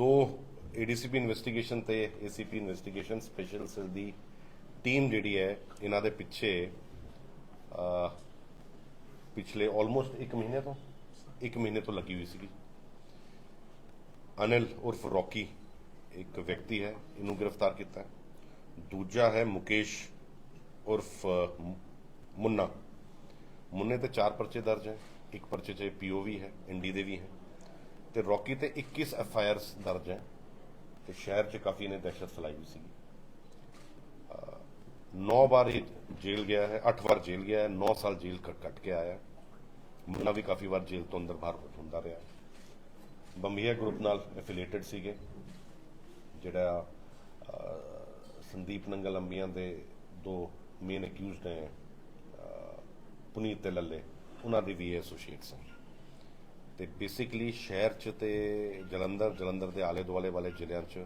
ਦੋ ADCP investigation ਤੇ ACP investigation special cell ਦੀ ਟੀਮ ਜਿਹੜੀ ਹੈ, ਇਹਨਾਂ ਦੇ ਪਿੱਛੇ ਪਿਛਲੇ ਆਲਮੋਸਟ 1 ਮਹੀਨੇ ਤੋਂ 1 ਮਹੀਨੇ ਤੋਂ ਲੱਗੀ ਹੋਈ ਸੀਗੀ। ਅਨਿਲ ਉਰਫ ਰੌਕੀ ਇੱਕ ਵਿਅਕਤੀ ਹੈ, ਇਹਨੂੰ ਗ੍ਰਿਫਤਾਰ ਕੀਤਾ। ਦੂਜਾ ਹੈ ਮੁਕੇਸ਼ ਉਰਫ ਮੁੰਨਾ। ਮੁੰਨੇ ਤੇ ਚਾਰ ਪਰਚੇ ਦਰਜ ਹੈ, ਇੱਕ ਪਰਚੇ 'ਚ ਪੀਓਵੀ ਹੈ ਇੰਡੀ ਦੇ ਵੀ ਹੈ। ਤੇ ਰੌਕੀ ਤੇ 21 ਐਫ ਆਈ ਆਰਸ ਦਰਜ ਹੈ ਤੇ ਸ਼ਹਿਰ 'ਚ ਕਾਫੀ ਨੇ ਦਹਿਸ਼ਤ ਫੈਲਾਈ ਹੋਈ ਸੀ 9 ਵਾਰ ਇਹ ਜੇਲ੍ਹ ਗਿਆ ਹੈ 8 ਵਾਰ ਜੇਲ੍ਹ ਗਿਆ ਹੈ 9 ਸਾਲ ਜੇਲ੍ਹ ਕੱਟ ਕੱਟ ਕੇ ਆਇਆ ਮੁੰਡਾ ਵੀ ਕਾਫੀ ਵਾਰ ਜੇਲ੍ਹ ਤੋਂ ਅੰਦਰ ਬਾਹਰ ਹੁੰਦਾ ਰਿਹਾ ਬੰਬੀਆ ਗਰੁੱਪ ਨਾਲ ਐਫੀਲੀਏਟਡ ਸੀਗੇ। ਜਿਹੜਾ ਸੰਦੀਪ ਨੰਗਲ ਅੰਬੀਆਂ ਦੇ ਦੋ ਮੇਨ ਅਕਿਊਜ਼ਡ ਨੇ ਪੁਨੀਤ ਤੇ ਲੱਲੇ, ਉਹਨਾਂ ਦੇ ਵੀ ਐਸੋਸੀਏਟਸ ਹਨ ਤੇ ਬੇਸਿਕਲੀ ਸ਼ਹਿਰ ਚ ਤੇ ਜਲੰਧਰ ਜਲੰਧਰ ਦੇ ਆਲੇ ਦੁਆਲੇ ਵਾਲੇ ਜ਼ਿਲ੍ਹਿਆਂ ਚ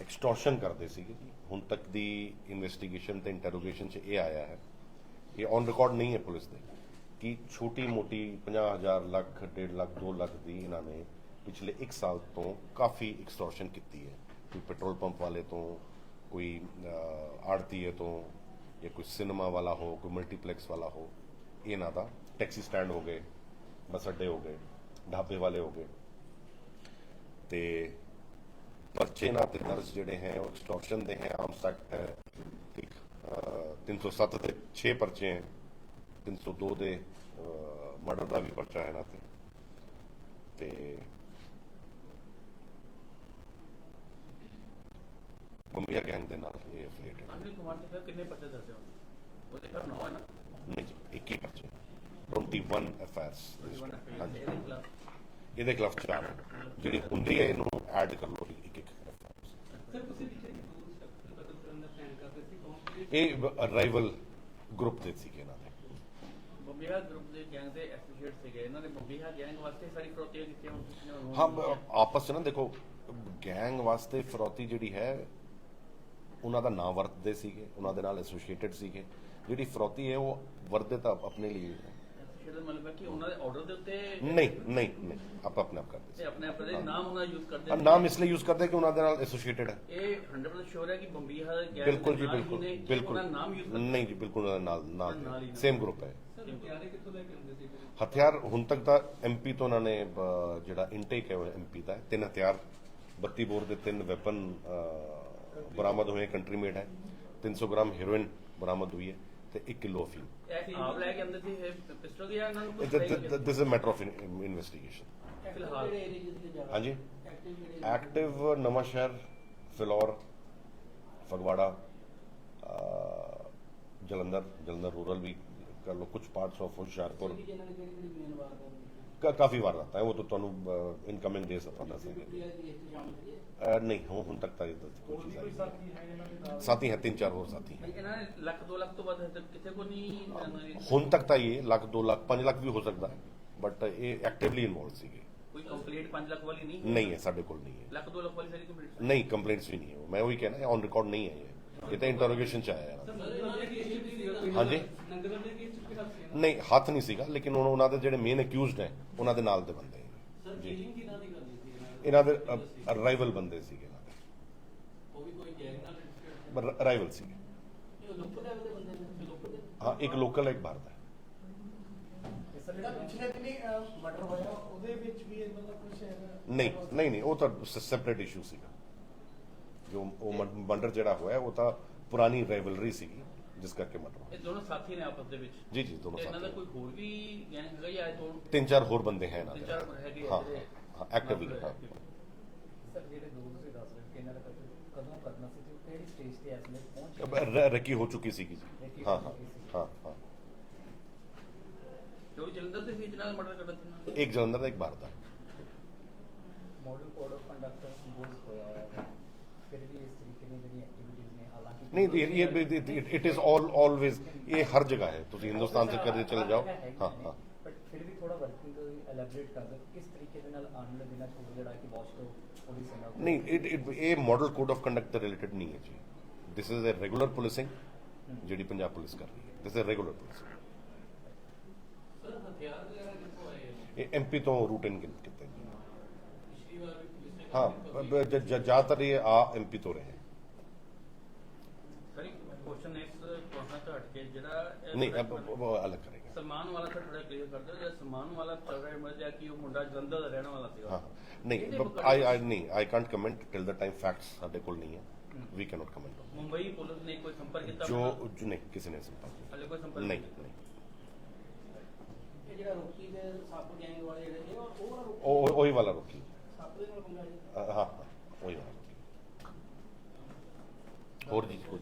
ਐਕਸਟੋਰਸ਼ਨ ਕਰਦੇ ਸੀਗੇ ਹੁਣ ਤੱਕ ਦੀ ਇਨਵੈਸਟੀਗੇਸ਼ਨ ਤੇ ਇੰਟਰੋਗੇਸ਼ਨ ਚ ਇਹ ਆਇਆ ਹੈ। ਇਹ ਔਨ ਰਿਕਾਰਡ ਨਹੀਂ ਹੈ ਪੁਲਿਸ ਦੇ। ਕਿ ਛੋਟੀ ਮੋਟੀ 50000 ਲੱਖ 1.5 ਲੱਖ 2 ਲੱਖ ਦੀ ਇਹਨਾਂ ਨੇ ਪਿਛਲੇ 1 ਸਾਲ ਤੋਂ ਕਾਫੀ ਐਕਸਟੋਰਸ਼ਨ ਕੀਤੀ ਹੈ। ਕੋਈ ਪੈਟਰੋਲ ਪੰਪ ਵਾਲੇ ਤੋਂ, ਕੋਈ ਆੜਤੀਏ ਤੋਂ ਜਾਂ ਕੋਈ ਸਿਨੇਮਾ ਵਾਲਾ ਹੋ, ਕੋਈ ਮਲਟੀਪਲੈਕਸ ਵਾਲਾ ਹੋ, ਇਹਨਾਂ ਦਾ ਟੈਕਸੀ ਸਟੈਂਡ ਹੋ ਗਏ। ਬੱਸ ਅੱਡੇ ਹੋ ਗਏ ਢਾਬੇ ਵਾਲੇ ਹੋ ਗਏ। ਤੇ ਪਰਚੇ ਨਾਲ ਤੇ ਦਰਜ ਜਿਹੜੇ ਹੈ ਉਹ ਐਕਸਟੋਰਸ਼ਨ ਦੇ ਹੈ ਆਮ ਸੈਕਟ ਹੈ। ਇੱਕ, ਅਹ, 307 ਦੇ 6 ਪਰਚੇ ਹੈ 302 ਦੇ ਮਰਡਰ ਦਾ ਵੀ ਪਰਚਾ ਹੈ ਇਹਨਾਂ ਤੇ। ਤੇ ਬੰਬੀਆ ਗੈਂਗ ਦੇ ਨਾਲ ਇਹ ਅਨਿਲ ਕੁਮਾਰ ਦੇ ਫਿਰ ਕਿੰਨੇ ਪਰਚੇ ਦਰਜ ਹੋਣ ਉਹਦੇ ਘਰ ਨੌ ਹੈ ਨਾ? ਨਹੀਂ ਜੀ। 21 ਪਰਚੇ 21 ਐਫਆਈਆਰਸ ਹਾਂਜੀ ਇਹਦੇ ਖਿਲਾਫ ਚਾਰ। ਜਿਹੜੀ ਹੁੰਦੀ ਹੈ ਇਹਨੂੰ ਐਡ ਕਰ ਲਓ ਇੱਕ ਇੱਕ ਇਹ ਰਾਈਵਲ ਗਰੁੱਪ ਦੇ ਸੀਗੇ ਇਹਨਾਂ ਦੇ ਬੰਬੀਹਾ ਗਰੁੱਪ ਦੇ ਗੈਂਗ ਦੇ ਐਸੋਸੀਏਟ ਸੀਗੇ ਇਹਨਾਂ ਨੇ ਬੰਬੀਹਾ ਗੈਂਗ ਵਾਸਤੇ ਸਾਰੀ ਫਰੋਤੀਆਂ ਕੀਤੀਆਂ ਹਾਂ ਆਪਸ ਚ ਨਾ ਦੇਖੋ ਗੈਂਗ ਵਾਸਤੇ ਫਰੌਤੀ ਜਿਹੜੀ ਹੈ ਉਹਨਾਂ ਦਾ ਨਾਮ ਵਰਤਦੇ ਸੀਗੇ ਉਹਨਾਂ ਦੇ ਨਾਲ ਐਸੋਸੀਏਟਡ ਸੀਗੇ ਜਿਹੜੀ ਫਰੌਤੀ ਹੈ ਉਹ ਵਰਤਦੇ ਤਾਂ ਆਪਣੇ ਲਈ ਹੈ ਐਸੋਸੀਏਟ ਦਾ ਮਤਲਬ ਹੈ ਕਿ ਉਹਨਾਂ ਦੇ ਆਰਡਰ ਦੇ ਉੱਤੇ ਨਹੀਂ ਨਹੀਂ ਨਹੀਂ ਆਪ ਆਪਣੇ ਆਪ ਕਰਦੇ ਤੇ ਸੀ ਆਪਣੇ ਆਪਣੇ ਦੇ ਨਾਮ ਉਹਨਾਂ ਯੂਜ਼ ਕਰਦੇ ਹਾਂ, ਨਾਮ ਇਸ ਲਈ ਯੂਜ਼ ਕਰਦੇ ਕਿ ਉਹਨਾਂ ਦੇ ਨਾਲ ਐਸੋਸੀਏਟਡ ਹੈ। ਇਹ 100% ਸ਼ੋਰ ਹੈ ਕਿ ਬੰਬੀਹਾ ਦੇ ਗੈਂਗ ਬਿਲਕੁਲ ਦੇ ਜੀ ਨਾਲ ਹੀ ਬਿਲਕੁਲ ਨੇ, ਬਿਲਕੁਲ। ਉਹਨਾਂ ਦਾ ਨਾਮ ਯੂਜ਼ ਕਰਦੇ ਨਹੀਂ ਜੀ ਬਿਲਕੁਲ ਉਹਨਾਂ ਦੇ ਨਾਲ ਨਾਲ ਨਾਲ ਹੀ ਸੇਮ ਗਰੁੱਪ ਹੈ। ਸਰ ਹਥਿਆਰੇ ਕਿੱਥੋਂ ਲੈ ਕੇ ਆਉਂਦੇ ਸੀ ਫਿਰ? ਹਥਿਆਰ ਹੁਣ ਤੱਕ ਤਾਂ ਐਮਪੀ ਤੋਂ ਉਹਨਾਂ ਨੇ ਅਹ, ਜਿਹੜਾ ਇਨਟੇਕ ਹੈ ਉਹ ਐਮਪੀ ਦਾ ਹੈ। ਤਿੰਨ ਹਥਿਆਰ 32 ਬੋਰ ਦੇ ਤਿੰਨ ਵੈਪਨ ਬਰਾਮਦ ਹੋਏ ਕੰਟਰੀ ਮੇਡ ਹੈ। 300 ਗ੍ਰਾਮ ਹੈਰੋਇਨ ਬਰਾਮਦ ਹੋਈ ਹੈ। ਤੇ 1 ਕਿਲੋ ਅਫੀਮ this is a matter of investigation ਹਾਂਜੀ। ਐਕਟਿਵ ਨਵਾਂ ਸ਼ਹਿਰ ਫਿਲੌਰ ਫਗਵਾੜਾ ਅਹ, ਜਲੰਧਰ ਜਲੰਧਰ ਰੂਰਲ ਵੀ ਕਰ ਲੋ ਕੁਝ ਪਾਰਟਸ ਆਫ ਹੁਸ਼ਿਆਰਪੁਰ। ਜਿਹਨਾਂ ਨੇ ਕਿਹੜੀ ਕਿਹੜੀ ਮੇਨ ਵਾਰ ਦਾ ਕਾ- ਕਾਫੀ ਵਾਰ ਦਿੱਤਾ ਹੈ। ਉਹ ਤਾਂ ਤੁਹਾਨੂੰ ਇਨਕਮਿੰਗ ਦੇ ਸਕਦਾ ਸੀ। ਨਹੀਂ ਹੁਣ ਹੁਣ ਤੱਕ ਤਾਂ ਇਹਦਾ ਕੋਈ ਚੀਜ਼ ਨਹੀਂ। ਸਾਥੀ ਹੈ ਤਿੰਨ ਚਾਰ ਹੋਰ ਸਾਥੀ ਹੁਣ ਤੱਕ ਤਾਂ ਇਹ ਲੱਖ 2 ਲੱਖ 5 ਲੱਖ ਵੀ ਹੋ ਸਕਦਾ ਹੈ। ਬਟ ਇਹ ਐਕਟਿਵਲੀ ਇਨਵੋਲਡ ਸੀਗੇ। ਕੋਈ ਕੰਪਲੇਂਟ 5 ਲੱਖ ਵਾਲੀ ਨਹੀਂ ਨਹੀਂ ਹੈ ਸਾਡੇ ਕੋਲ ਨਹੀਂ ਹੈ। ਲੱਖ 2 ਲੱਖ ਵਾਲੀ ਸਾਰੀ ਕੰਪਲੇਂਟ ਨਹੀਂ ਕੰਪਲੇਂਟਸ ਵੀ ਨਹੀਂ ਹੈ। ਮੈਂ ਉਹੀ ਕਹਿਣਾ ਹੈ ਔਨ ਰਿਕਾਰਡ ਨਹੀਂ ਹੈ ਇਹ। ਇਹ ਨਹੀਂ ਹੱਥ ਨਹੀਂ ਸੀਗਾ ਲੇਕਿਨ ਉਹਨਾਂ ਉਹਨਾਂ ਦੇ ਜਿਹੜੇ ਮੇਨ ਅਕਿਊਜ਼ਡ ਹੈ ਉਹਨਾਂ ਦੇ ਨਾਲ ਦੇ ਬੰਦੇ। ਸਰ ਜੀ। ਡੀਲਿੰਗ ਕਿਹਨਾਂ ਦੀ ਕਰਨੀ ਸੀ ਇਹਨਾਂ ਦੇ ਅਰਾਈਵਲ ਬੰਦੇ ਸੀਗੇ ਇਹਨਾਂ ਦੇ ਉਹ ਵੀ ਕੋਈ ਗੈਂਗ ਨਾਲ related ਅਰਾਈਵਲ ਸੀਗੇ ਸੀ। ਇਹ ਲੋਕਲ ਲੈਵਲ ਦੇ ਬੰਦੇ ਨੇ ਲੋਕਲ ਦੇ ਹਾਂ ਇੱਕ ਲੋਕਲ ਇੱਕ ਬਾਹਰ ਦਾ ਹੈ। ਜਿਹੜਾ ਪਿਛਲੇ ਦਿਨੀ ਮਰਡਰ ਹੋਇਆ ਉਹਦੇ ਵਿੱਚ ਵੀ ਇਹਨਾਂ ਦਾ ਕੁਝ ਹੈਗਾ ਨਹੀਂ ਨਹੀਂ ਨਹੀਂ ਉਹ ਤਾਂ ਸੈਪਰੇਟ ਇਸ਼ੂ ਸੀਗਾ ਜੋ ਉਹ ਮਰਡਰ ਜਿਹੜਾ ਹੋਇਆ ਉਹ ਤਾਂ ਪੁਰਾਣੀ ਰਾਈਵਲਰੀ ਸੀਗੀ ਜਿਸ ਕਰਕੇ ਮਰਡਰ ਇਹ ਦੋਨੋਂ ਸਾਥੀ ਨੇ ਆਪਸ ਦੇ ਵਿੱਚ? ਜੀ ਜੀ ਦੋਨੋਂ ਤੇ ਇਹਨਾਂ ਦਾ ਸਾਥੀ ਕੋਈ ਹੋਰ ਵੀ ਗੈਂਗ ਹੈਗਾ ਜਾਂ ਇਹ ਦੋ ਤਿੰਨ ਚਾਰ ਹੋਰ ਬੰਦੇ ਹੈ ਇਹਨਾਂ ਤਿੰਨ ਦੇ ਚਾਰ ਹੈਗੇ ਹਾਂ ਜਿਹੜੇ ਹਾਂ ਐਕਟਿਵਲੀ ਹਾਂ। ਸਰ ਜਿਹੜੇ ਦੋ ਤੁਸੀਂ ਦੱਸ ਰਹੇ ਕਿ ਇਹਨਾਂ ਦਾ ਕਤਲ ਕਦੋਂ ਕਰਨਾ ਸੀ ਤੇ ਉਹ ਕਿਹੜੀ ਸਟੇਜ ਤੇ ਇਸ ਵੇਲੇ ਪਹੁੰਚ ਅਬ ਰ- ਰੱਕੀ ਹੋ ਚੁੱਕੀ ਸੀਗੀ ਜੀ। ਰੱਕੀ ਹਾਂ ਹੋ ਹਾਂ ਚੁੱਕੀ ਸੀ। ਹਾਂ ਹਾਂ। ਜੋ ਜਲੰਧਰ ਦੇ ਵਿੱਚ ਨਾਲ ਮਰਡਰ ਕਰ ਦਿੱਤਾ ਇੱਕ ਜਲੰਧਰ ਦਾ ਇੱਕ ਬਾਹਰ ਦਾ। Model code of conduct impose ਹੋਇਆ ਹੋਇਆ ਹੈ? ਫਿਰ ਵੀ ਇਸ ਤਰੀਕੇ ਦੀ ਜਿਹੜੀ ਐਕਟੀਵਿਟੀਜ਼ ਨੇ ਹਾਲਾਂਕਿ ਨਹੀਂ ਇਹ ਇਟ ਇਜ਼ ਆਲ ਆਲਵੇਜ਼ ਇਹ ਹਰ ਜਗ੍ਹਾ ਹੈ ਤੁਸੀਂ ਹਿੰਦੁਸਤਾਨ ਸੇ ਕਦੇ ਚਲੇ ਜਾਓ ਹਾਂ ਹਾਂ ਬਟ ਫਿਰ ਵੀ ਥੋੜਾ ਵਰਕਿੰਗ ਐਲੈਬੋਰੇਟ ਕਰ ਦਿਓ ਕਿਸ ਤਰੀਕੇ ਦੇ ਨਾਲ ਆਉਣ ਵਾਲੇ ਦਿਨਾਂ 'ਚ ਹੋਰ ਜਿਹੜਾ ਕਿ ਵਾਚ ਤੋਂ ਪੁਲਿਸ ਹੈ ਨਹੀਂ ਇਟ ਇਟ ਇਹ ਮਾਡਲ ਕੋਡ ਆਫ ਕੰਡਕਟ ਦੇ ਰਿਲੇਟਡ ਨਹੀਂ ਹੈ ਜੀ this is a regular policing ਜਿਹੜੀ ਪੰਜਾਬ ਪੁਲਿਸ ਕਰ ਰਹੀ ਹੈ this is regular policing sir ਹਥਿਆਰ ਵਗੈਰਾ ਕਿੱਥੋਂ ਆਏ ਆ? ਇਹ ਐਮਪੀ ਤੋਂ ਰੂਟ ਇਨ ਕੀਤੇ ਜੀ ਪਿਛਲੀ ਵਾਰ ਵੀ ਪੁਲਿਸ ਨੇ हाँ। ਨਹੀਂ ਉਹ ਅਲੱਗ ਕਰਾਂਗੇ ਸਲਮਾਨ ਵਾਲਾ ਸਰ ਥੋੜਾ ਕਲੀਅਰ ਕਰ ਦਿਓ ਜੇ ਸਲਮਾਨ ਵਾਲਾ ਚੱਲ ਰਿਹਾ ਮਰਜ਼ਾ ਕਿ ਉਹ ਮੁੰਡਾ ਜਲੰਧਰ ਦਾ ਰਹਿਣ ਵਾਲਾ ਸੀਗਾ ਨਹੀਂ ਆਈ ਆਈ ਨਹੀਂ I can't comment till the time facts ਸਾਡੇ ਕੋਲ ਨਹੀਂ ਹੈ ਵੀ ਕੈਨਟ ਕਮੈਂਟ ਮੁੰਬਈ ਪੁਲਿਸ ਨੇ ਕੋਈ ਸੰਪਰਕ ਕੀਤਾ ਜੋ ਨਹੀਂ ਕਿਸੇ ਨੇ ਸੰਪਰਕ ਹਲੇ ਕੋਈ ਸੰਪਰਕ ਨਹੀਂ ਨਹੀਂ ਜਿਹੜਾ ਰੋਕੀ ਦੇ ਸਾਪ ਗੈਂਗ ਵਾਲੇ ਜਿਹੜੇ ਉਹ ਉਹ ਉਹੀ ਵਾਲਾ ਰੋਕੀ ਸਾਪ ਦੇ ਨਾਲ ਹਾਂ ਉਹੀ ਵਾਲਾ ਹੋਰ ਜੀ ਕੁਝ